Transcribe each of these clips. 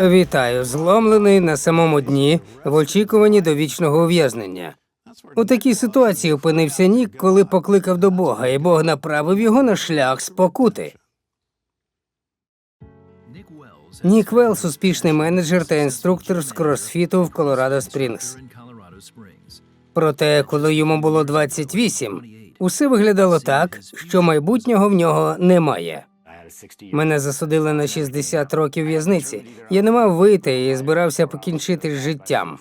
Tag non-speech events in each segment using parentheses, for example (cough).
Вітаю, зломлений на самому дні в очікуванні до вічного ув'язнення. У такій ситуації опинився Нік, коли покликав до Бога, і Бог направив його на шлях спокути. Нік Велс – успішний менеджер та інструктор з кросфіту в Колорадо Спрінгс. Проте, коли йому було 28, усе виглядало так, що майбутнього в нього немає. Мене засудили на 60 років в'язниці. Я не мав вийти і збирався покінчити з життям.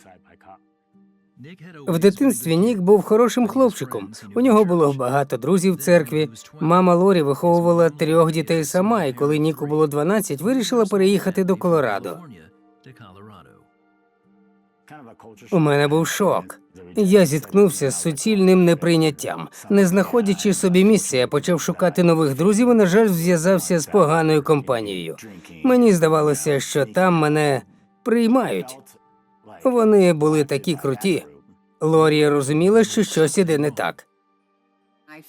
В дитинстві Нік був хорошим хлопчиком. У нього було багато друзів в церкві. Мама Лорі виховувала трьох дітей сама, і коли Ніку було 12, вирішила переїхати до Колорадо. У мене був шок. Я зіткнувся з суцільним неприйняттям. Не знаходячи собі місця, я почав шукати нових друзів і, на жаль, зв'язався з поганою компанією. Мені здавалося, що там мене приймають. Вони були такі круті. Лорі розуміла, що щось іде не так.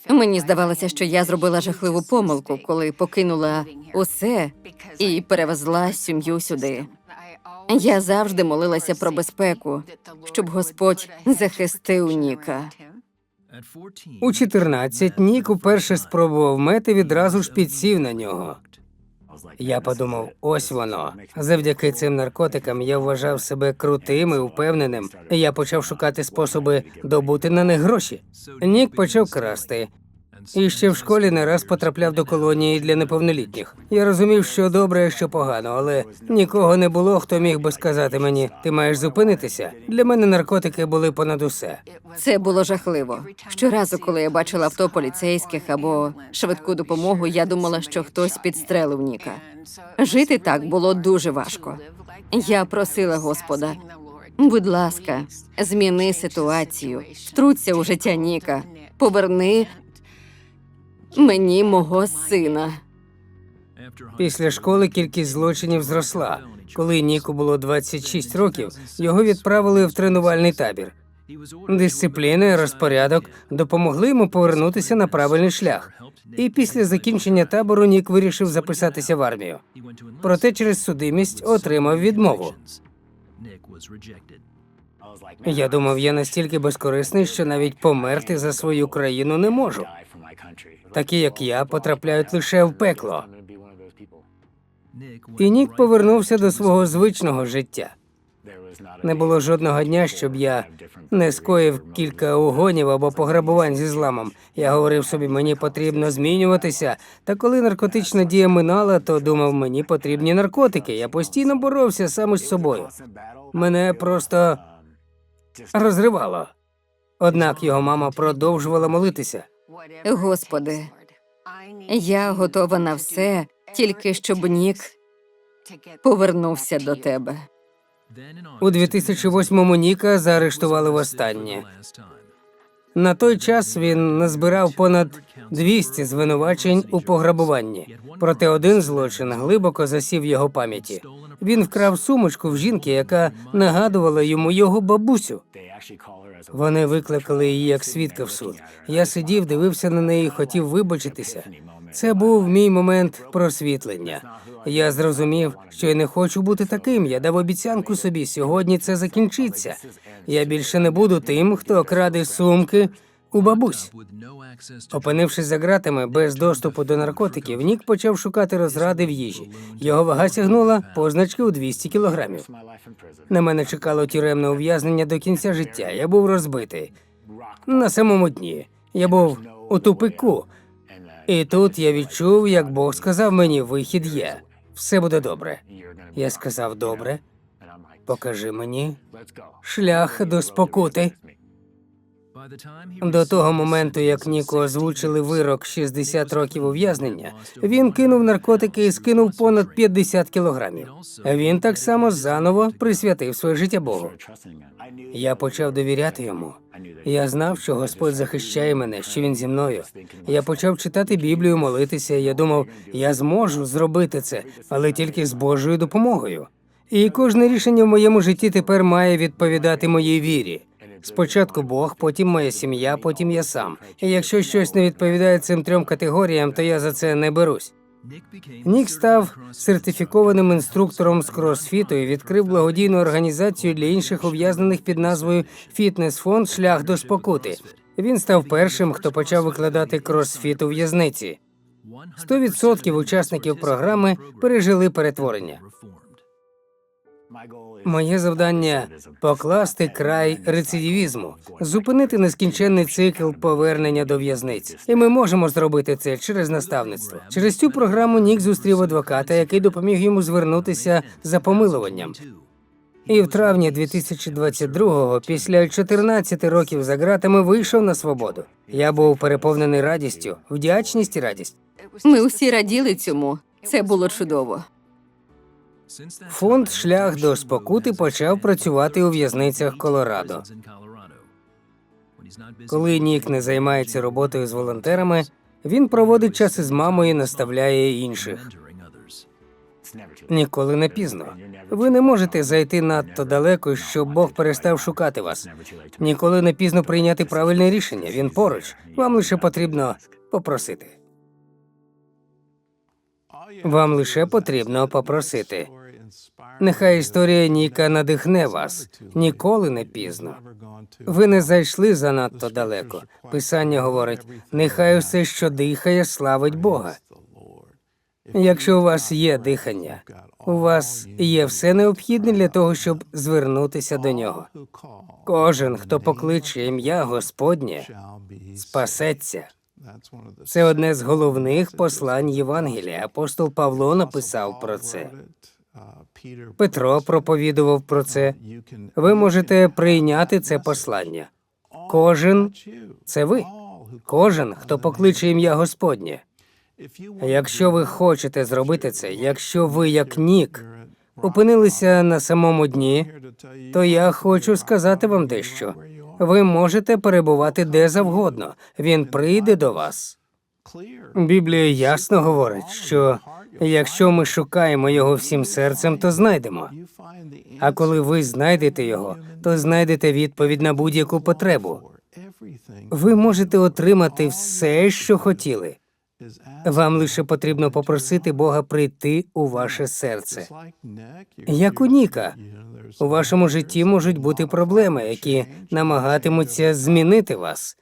Мені здавалося, що я зробила жахливу помилку, коли покинула усе і перевезла сім'ю сюди. Я завжди молилася про безпеку, щоб Господь захистив Ніка. У 14 Нік уперше спробував мет і відразу ж підсів на нього. Я подумав, ось воно. Завдяки цим наркотикам я вважав себе крутим і впевненим. Я почав шукати способи добути на них гроші. Нік почав красти. І ще в школі не раз потрапляв до колонії для неповнолітніх. Я розумів, що добре, що погано, але нікого не було, хто міг би сказати мені, ти маєш зупинитися. Для мене наркотики були понад усе. Це було жахливо. Щоразу, коли я бачила авто поліцейських або швидку допомогу, я думала, що хтось підстрелив Ніка. Жити так було дуже важко. Я просила Господа, будь ласка, зміни ситуацію, втруться у життя Ніка, поверни мені мого сина. Після школи кількість злочинів зросла. Коли Ніку було 26 років, його відправили в тренувальний табір. Дисципліна розпорядок допомогли йому повернутися на правильний шлях. І після закінчення табору Нік вирішив записатися в армію. Проте через судимість отримав відмову. Я думав, я настільки безкорисний, що навіть померти за свою країну не можу. Такі, як я, потрапляють лише в пекло. І Нік повернувся до свого звичного життя. Не було жодного дня, щоб я не скоїв кілька угонів або пограбувань зі зламом. Я говорив собі, мені потрібно змінюватися. Та коли наркотична дія минала, то думав, мені потрібні наркотики. Я постійно боровся сам із собою. Мене просто розривало. Однак його мама продовжувала молитися. Господи, я готова на все, тільки щоб Нік повернувся до тебе. У 2008-му Ніка заарештували востаннє. На той час він назбирав понад 200 звинувачень у пограбуванні. Проте один злочин глибоко засів його пам'яті. Він вкрав сумочку в жінки, яка нагадувала йому його бабусю. Вони викликали її як свідка в суд. Я сидів, дивився на неї, хотів вибачитися. Це був мій момент просвітлення. Я зрозумів, що я не хочу бути таким. Я дав обіцянку собі. Сьогодні це закінчиться. Я більше не буду тим, хто краде сумки у бабусь. Опинившись за ґратами без доступу до наркотиків, Нік почав шукати розради в їжі. Його вага сягнула позначки у 200 кілограмів. На мене чекало тюремне ув'язнення до кінця життя. Я був розбитий на самому дні. Я був у тупику. І тут я відчув, як Бог сказав мені, вихід є. Все буде добре. Я сказав добре. Покажи мені шлях до спокути. До того моменту, як Ніку озвучили вирок 60 років ув'язнення, він кинув наркотики і скинув понад 50 кілограмів. Він так само заново присвятив своє життя Богу. Я почав довіряти йому. Я знав, що Господь захищає мене, що він зі мною. Я почав читати Біблію, молитися. Я думав, я зможу зробити це, але тільки з Божою допомогою. І кожне рішення в моєму житті тепер має відповідати моїй вірі. Спочатку Бог, потім моя сім'я, потім я сам. І якщо щось не відповідає цим трьом категоріям, то я за це не берусь. Нік став сертифікованим інструктором з кросфіту і відкрив благодійну організацію для інших ув'язнених під назвою Фітнес-фонд Шлях до спокути. Він став першим, хто почав викладати кросфіт у в'язниці. 100% учасників програми пережили перетворення. Моє завдання покласти край рецидивізму, зупинити нескінченний цикл повернення до в'язниць. І ми можемо зробити це через наставництво. Через цю програму Нік зустрів адвоката, який допоміг йому звернутися за помилуванням. І в травні 2022-го, після 14 років за ґратами, вийшов на свободу. Я був переповнений радістю, вдячність і радість. Ми усі раділи цьому. Це було чудово. Фонд Шлях до спокути почав працювати у в'язницях Колорадо. Коли Нік не займається роботою з волонтерами, він проводить час із мамою і наставляє інших. Ніколи не пізно. Ви не можете зайти надто далеко, щоб Бог перестав шукати вас. Ніколи не пізно прийняти правильне рішення. Він поруч. Вам лише потрібно попросити. Вам лише потрібно попросити. Нехай історія Ніка надихне вас. Ніколи не пізно. Ви не зайшли занадто далеко. Писання говорить: нехай усе, що дихає, славить Бога. Якщо у вас є дихання, у вас є все необхідне для того, щоб звернутися до нього. Кожен, хто покличе ім'я Господнє, спасеться. Це одне з головних послань Євангелія. Апостол Павло написав про це. Петро проповідував про це. Ви можете прийняти це послання. Кожен це ви. Кожен, хто покличе ім'я Господнє. Якщо ви хочете зробити це, якщо ви, як Нік, опинилися на самому дні, то я хочу сказати вам дещо. Ви можете перебувати де завгодно. Він прийде до вас. Біблія ясно говорить, що якщо ми шукаємо його всім серцем, то знайдемо. А коли ви знайдете його, то знайдете відповідь на будь-яку потребу. Ви можете отримати все, що хотіли. Вам лише потрібно попросити Бога прийти у ваше серце. Як у Ніка, у вашому житті можуть бути проблеми, які намагатимуться змінити вас.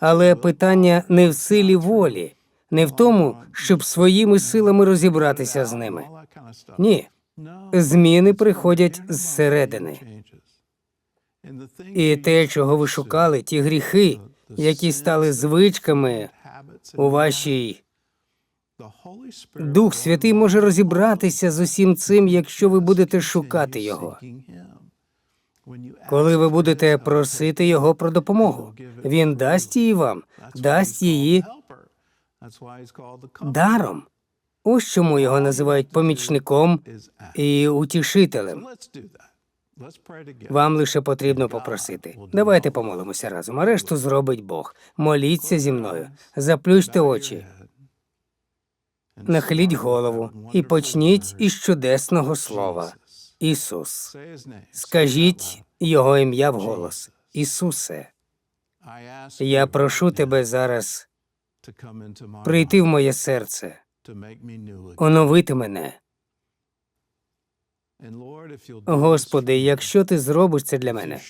Але питання не в силі волі, не в тому, щоб своїми силами розібратися з ними. Ні, зміни приходять зсередини. І те, чого ви шукали, ті гріхи, які стали звичками у вашій Дух Святий може розібратися з усім цим, якщо ви будете шукати його. Коли ви будете просити його про допомогу, він дасть її вам, дасть її даром. Ось чому його називають помічником і утішителем. Вам лише потрібно попросити. Давайте помолимося разом. А решту зробить Бог. Моліться зі мною, заплющте очі, нахиліть голову і почніть із чудесного слова. Ісус. Скажіть його ім'я вголос. Ісусе, я прошу тебе зараз прийти в моє серце, оновити мене. Господи, якщо ти зробиш це для мене,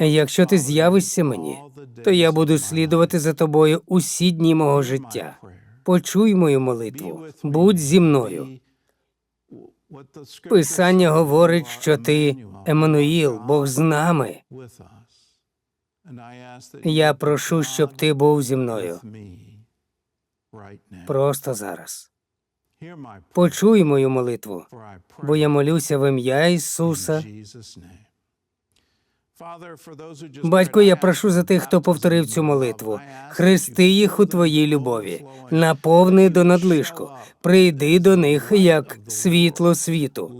якщо ти з'явишся мені, то я буду слідувати за тобою усі дні мого життя. Почуй мою молитву, будь зі мною. Писання говорить, що ти Еммануїл, Бог з нами. Я прошу, щоб ти був зі мною. просто зараз. Почуй мою молитву, бо я молюся в ім'я Ісуса. Батько, я прошу за тих, хто повторив цю молитву. Хрести їх у твоїй любові, наповни до надлишку, прийди до них як світло світу,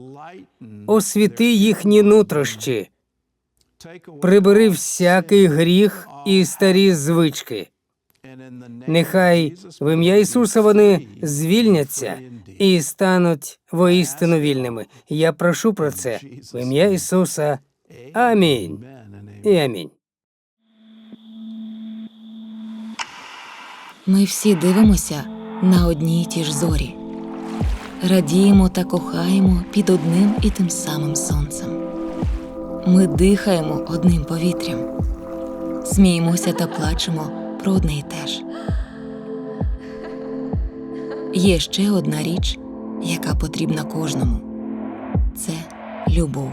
освіти їхні нутрощі, прибери всякий гріх і старі звички. Нехай в ім'я Ісуса вони звільняться і стануть воістину вільними. Я прошу про це в ім'я Ісуса. Амінь. І амінь. Ми всі дивимося на одні й ті ж зорі, радіємо та кохаємо під одним і тим самим сонцем. Ми дихаємо одним повітрям, сміємося та плачемо про одне й те ж. Є ще одна річ, яка потрібна кожному це любов.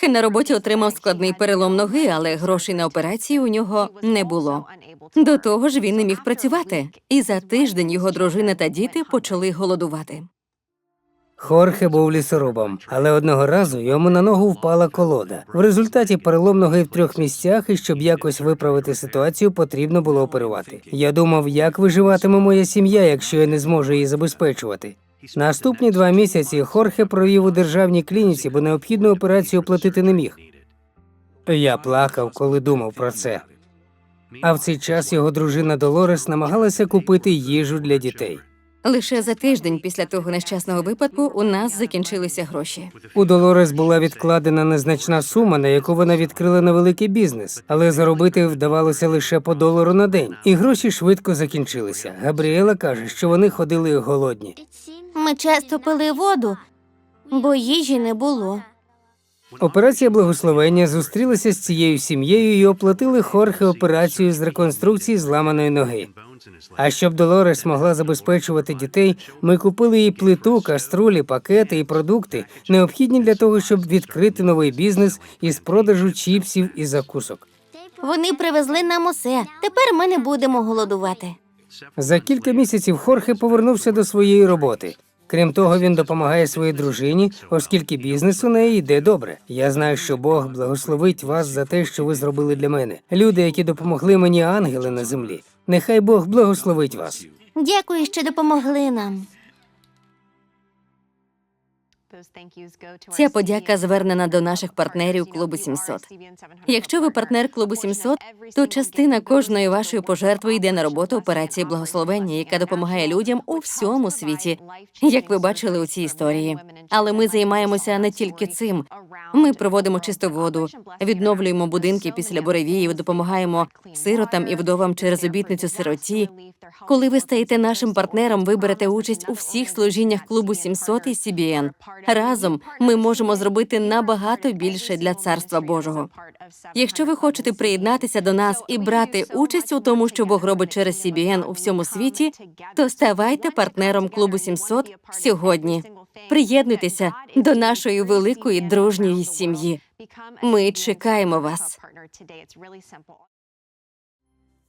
Хорхе на роботі отримав складний перелом ноги, але грошей на операцію у нього не було. До того ж, він не міг працювати, і за тиждень його дружина та діти почали голодувати. Хорхе був лісорубом, але одного разу йому на ногу впала колода. В результаті перелом ноги в трьох місцях, і щоб якось виправити ситуацію, потрібно було оперувати. Я думав, як виживатиме моя сім'я, якщо я не зможу її забезпечувати. Наступні два місяці Хорхе провів у державній клініці, бо необхідну операцію оплатити не міг. Я плакав, коли думав про це. А в цей час його дружина Долорес намагалася купити їжу для дітей. Лише за тиждень після того нещасного випадку у нас закінчилися гроші. У Долорес була відкладена незначна сума, на яку вона відкрила невеликий бізнес, але заробити вдавалося лише по долару на день, і гроші швидко закінчилися. Габріела каже, що вони ходили голодні. Ми часто пили воду, бо їжі не було. Операція благословення зустрілася з цією сім'єю і оплатили Хорхе операцію з реконструкції зламаної ноги. А щоб Долорес могла забезпечувати дітей, ми купили їй плиту, каструлі, пакети і продукти, необхідні для того, щоб відкрити новий бізнес із продажу чіпсів і закусок. Вони привезли нам усе. Тепер ми не будемо голодувати. За кілька місяців Хорхе повернувся до своєї роботи. Крім того, він допомагає своїй дружині, оскільки бізнес у неї йде добре. Я знаю, що Бог благословить вас за те, що ви зробили для мене. Люди, які допомогли мені, ангели на землі. Нехай Бог благословить вас. Дякую, що допомогли нам. Ця подяка звернена до наших партнерів клубу 700. Якщо ви партнер клубу 700, то частина кожної вашої пожертви йде на роботу операції благословення, яка допомагає людям у всьому світі, як ви бачили у цій історії. Але ми займаємося не тільки цим. Ми проводимо чисту воду, відновлюємо будинки після буревіїв, допомагаємо сиротам і вдовам через обітницю сироті. Коли ви стаєте нашим партнером, ви берете участь у всіх служіннях клубу 700 і CBN. Разом ми можемо зробити набагато більше для царства Божого. Якщо ви хочете приєднатися до нас і брати участь у тому, що Бог робить через CBN у всьому світі, то ставайте партнером клубу 700 сьогодні. Приєднуйтеся до нашої великої дружньої сім'ї. Ми чекаємо вас.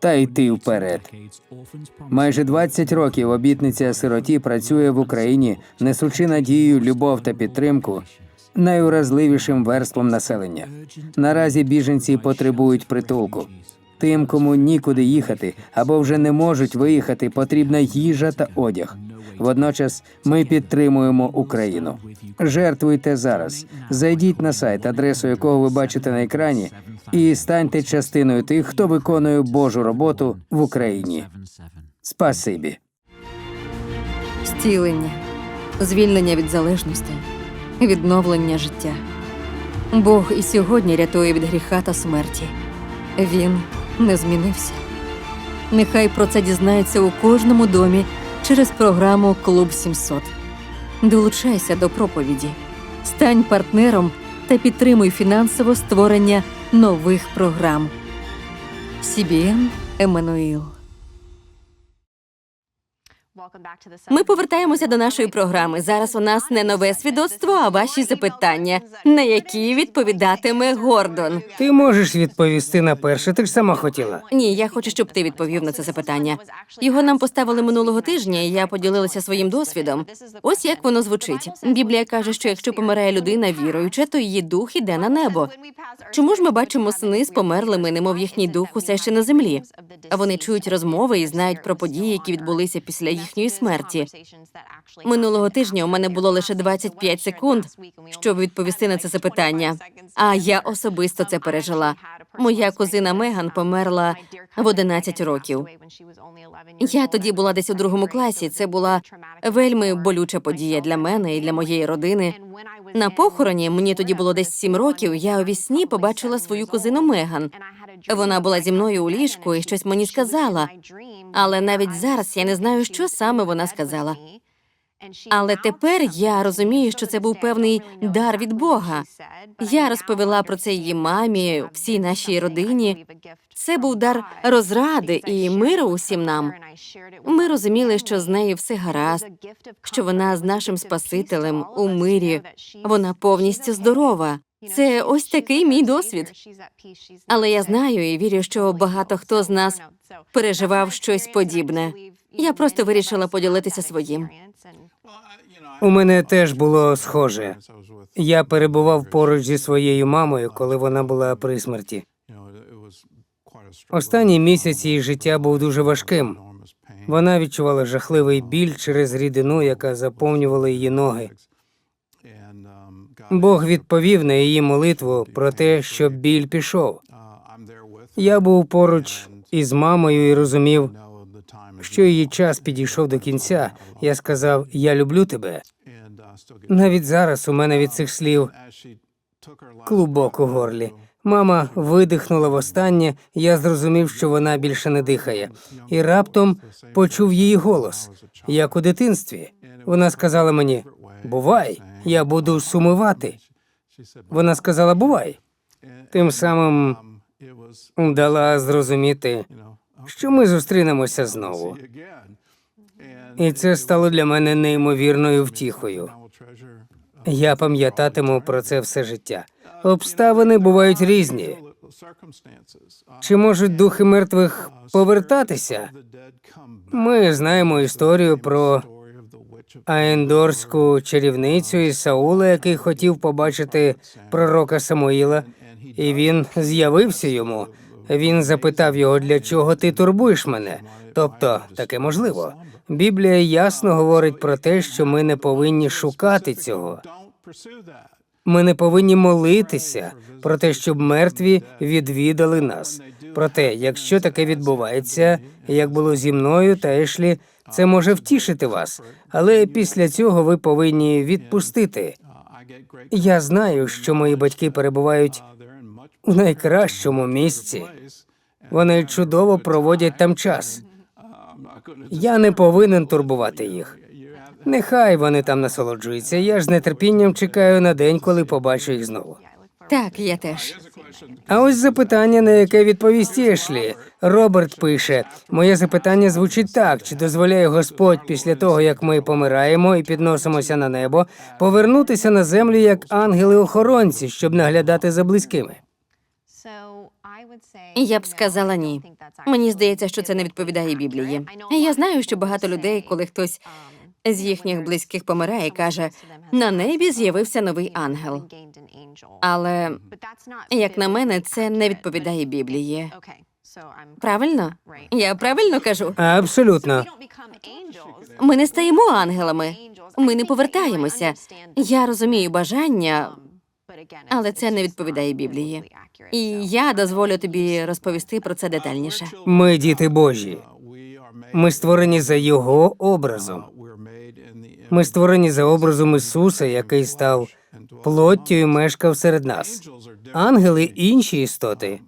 та йти вперед. Майже 20 років обітниця сироті працює в Україні, несучи надію, любов та підтримку найуразливішим верством населення. Наразі біженці потребують притулку. Тим, кому нікуди їхати або вже не можуть виїхати, потрібна їжа та одяг. Водночас ми підтримуємо Україну. Жертвуйте зараз. Зайдіть на сайт, адресу якого ви бачите на екрані, і станьте частиною тих, хто виконує Божу роботу в Україні. Спасибі. Зцілення, звільнення від залежності, відновлення життя. Бог і сьогодні рятує від гріха та смерті. Він не змінився. Нехай про це дізнається у кожному домі через програму Клуб 700. Долучайся до проповіді, стань партнером та підтримуй фінансово створення нових програм. CBN Еммануїл. Ми повертаємося до нашої програми. Зараз у нас не нове свідоцтво, а ваші запитання, на які відповідатиме Гордон. Ти можеш відповісти на перше, ти ж сама хотіла. Ні, я хочу, щоб ти відповів на це запитання. Його нам поставили минулого тижня, і я поділилася своїм досвідом. Ось як воно звучить. Біблія каже, що якщо помирає людина віруюча, то її дух іде на небо. Чому ж ми бачимо сни з померлими, немов їхній дух усе ще на землі? А вони чують розмови і знають про події, які відбулися після їхньої смерті. Минулого тижня у мене було лише 25 секунд, щоб відповісти на це запитання. А я особисто це пережила. Моя кузина Меган померла в 11 років. Я тоді була десь у другому класі. Це була вельми болюча подія для мене і для моєї родини. На похороні мені тоді було десь 7 років. Я у вісні побачила свою кузину Меган. Вона була зі мною у ліжку і щось мені сказала. Але навіть зараз я не знаю, що саме вона сказала. Але тепер я розумію, що це був певний дар від Бога. Я розповіла про це її мамі, всій нашій родині. Це був дар розради і миру усім нам. Ми розуміли, що з нею все гаразд, що вона з нашим Спасителем у мирі, вона повністю здорова. Це ось такий мій досвід. Але я знаю і вірю, що багато хто з нас переживав щось подібне. Я просто вирішила поділитися своїм. У мене теж було схоже. Я перебував поруч зі своєю мамою, коли вона була при смерті. Останній місяць її життя був дуже важким. Вона відчувала жахливий біль через рідину, яка заповнювала її ноги. Бог відповів на її молитву про те, щоб біль пішов. Я був поруч із мамою і розумів, що її час підійшов до кінця. Я сказав: Я люблю тебе. Навіть зараз у мене від цих слів клубок у горлі. Мама видихнула востаннє, я зрозумів, що вона більше не дихає, і раптом почув її голос, як у дитинстві. Вона сказала мені: Бувай, я буду сумувати. Вона сказала: Бувай. Тим самим дала зрозуміти, що ми зустрінемося знову. І це стало для мене неймовірною втіхою. Я пам'ятатиму про це все життя. Обставини бувають різні. Чи можуть духи мертвих повертатися? Ми знаємо історію про аендорську чарівницю із Саула, який хотів побачити пророка Самуїла, і він з'явився йому. Він запитав його, для чого ти турбуєш мене? Тобто, таке можливо. Біблія ясно говорить про те, що ми не повинні шукати цього. Ми не повинні молитися про те, щоб мертві відвідали нас. Проте, якщо таке відбувається, як було зі мною та Ешлі, це може втішити вас, але після цього ви повинні відпустити. Я знаю, що мої батьки перебувають у найкращому місці. Вони чудово проводять там час. Я не повинен турбувати їх. Нехай вони там насолоджуються. Я ж з нетерпінням чекаю на день, коли побачу їх знову. Так, я теж. А ось запитання, на яке відповість Ешлі. Роберт пише: моє запитання звучить так: чи дозволяє Господь після того, як ми помираємо і підносимося на небо, повернутися на землю як ангели-охоронці, щоб наглядати за близькими? Я б сказала ні. Мені здається, що це не відповідає Біблії. Я знаю, що багато людей, коли хтось з їхніх близьких помирає, каже на небі з'явився новий ангел. Але як на мене, це не відповідає Біблії. Правильно? Я правильно кажу? Абсолютно. Ми не стаємо ангелами. Ми не повертаємося. Я розумію бажання, але це не відповідає Біблії. І я дозволю тобі розповісти про це детальніше. Ми діти Божі. Ми створені за Його образом. Ми створені за образом Ісуса, який став плоттю і мешкав серед нас. Ангели інші істоти.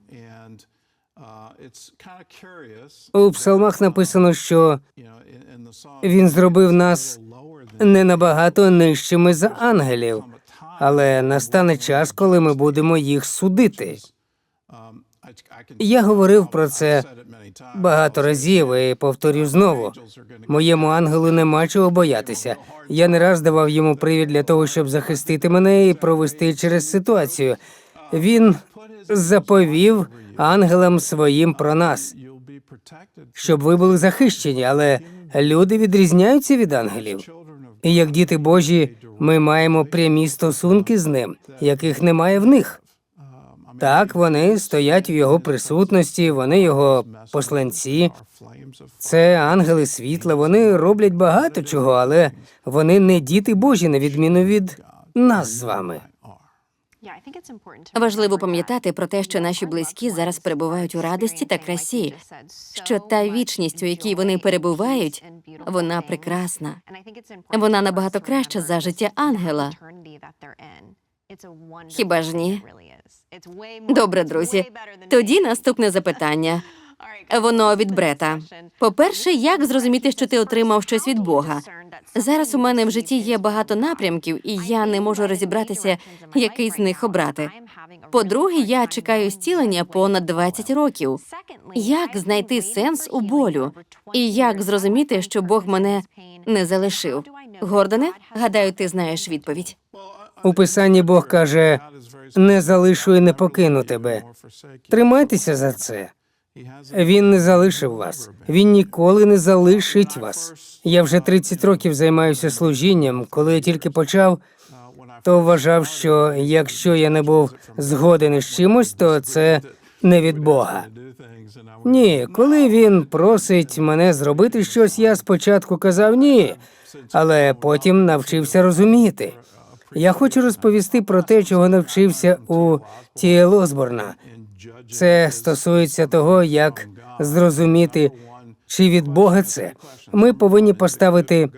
У псалмах написано, що він зробив нас не набагато нижчими за ангелів, але настане час, коли ми будемо їх судити. Я говорив про це багато разів і повторю знову. Моєму ангелу нема чого боятися. Я не раз давав йому привід для того, щоб захистити мене і провести через ситуацію. Він заповів ангелам своїм про нас, щоб ви були захищені, але люди відрізняються від ангелів. І як діти Божі, ми маємо прямі стосунки з ним, яких немає в них. Так, вони стоять в його присутності, вони його посланці. Це ангели світла. Вони роблять багато чого, але вони не діти Божі, на відміну від нас з вами. Важливо пам'ятати про те, що наші близькі зараз перебувають у радості та красі, що та вічність, у якій вони перебувають, вона прекрасна. Вона набагато краща за життя ангела. Хіба ж ні? Добре, друзі. Тоді наступне запитання. (laughs) Воно від Брета. По-перше, як зрозуміти, що ти отримав щось від Бога? Зараз у мене в житті є багато напрямків, і я не можу розібратися, який з них обрати. По-друге, я чекаю зцілення понад 20 років. Як знайти сенс у болю? І як зрозуміти, що Бог мене не залишив? Гордоне, гадаю, ти знаєш відповідь. У писанні Бог каже: не залишу і не покину тебе. Тримайтеся за це. Він не залишив вас. Він ніколи не залишить вас. Я вже 30 років займаюся служінням. Коли я тільки почав, то вважав, що якщо я не був згоден із чимось, то це не від Бога. Ні, коли він просить мене зробити щось, я спочатку казав ні, але потім навчився розуміти. Я хочу розповісти про те, чого навчився у Тіел Осборна. Це стосується того, як зрозуміти, чи від Бога це. Ми повинні поставити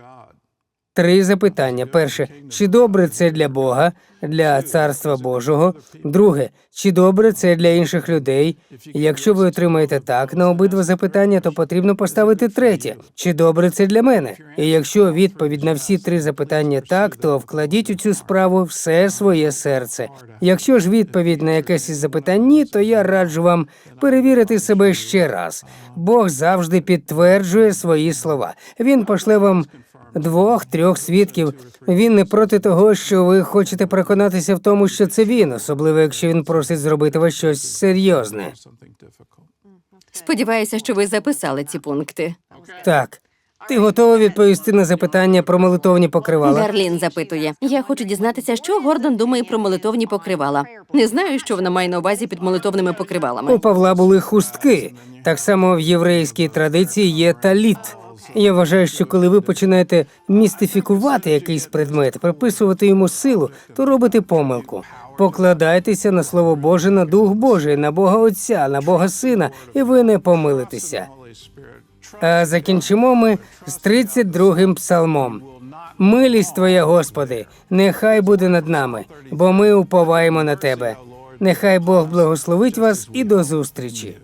три запитання: перше, чи добре це для Бога, для царства Божого? Друге, чи добре це для інших людей? Якщо ви отримаєте так на обидва запитання, то потрібно поставити третє: чи добре це для мене? І якщо відповідь на всі три запитання так, то вкладіть у цю справу все своє серце. Якщо ж відповідь на якесь із запитань ні, то я раджу вам перевірити себе ще раз. Бог завжди підтверджує свої слова. Він пошле вам двох-трьох свідків. Він не проти того, що ви хочете переконатися в тому, що це він, особливо якщо він просить зробити вас щось серйозне. Сподіваюся, що ви записали ці пункти. Так. Ти готова відповісти на запитання про молитовні покривала? Дарлін запитує: Я хочу дізнатися, що Гордон думає про молитовні покривала. Не знаю, що вона має на увазі під молитовними покривалами. У Павла були хустки. Так само в єврейській традиції є таліт. Я вважаю, що коли ви починаєте містифікувати якийсь предмет, приписувати йому силу, то робите помилку. Покладайтеся на слово Боже, на Дух Божий, на Бога Отця, на Бога Сина, і ви не помилитеся. А закінчимо ми з 32-м псалмом. Милість Твоя, Господи, нехай буде над нами, бо ми уповаємо на Тебе. Нехай Бог благословить вас і до зустрічі.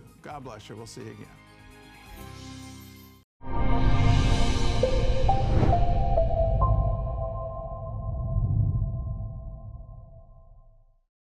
Música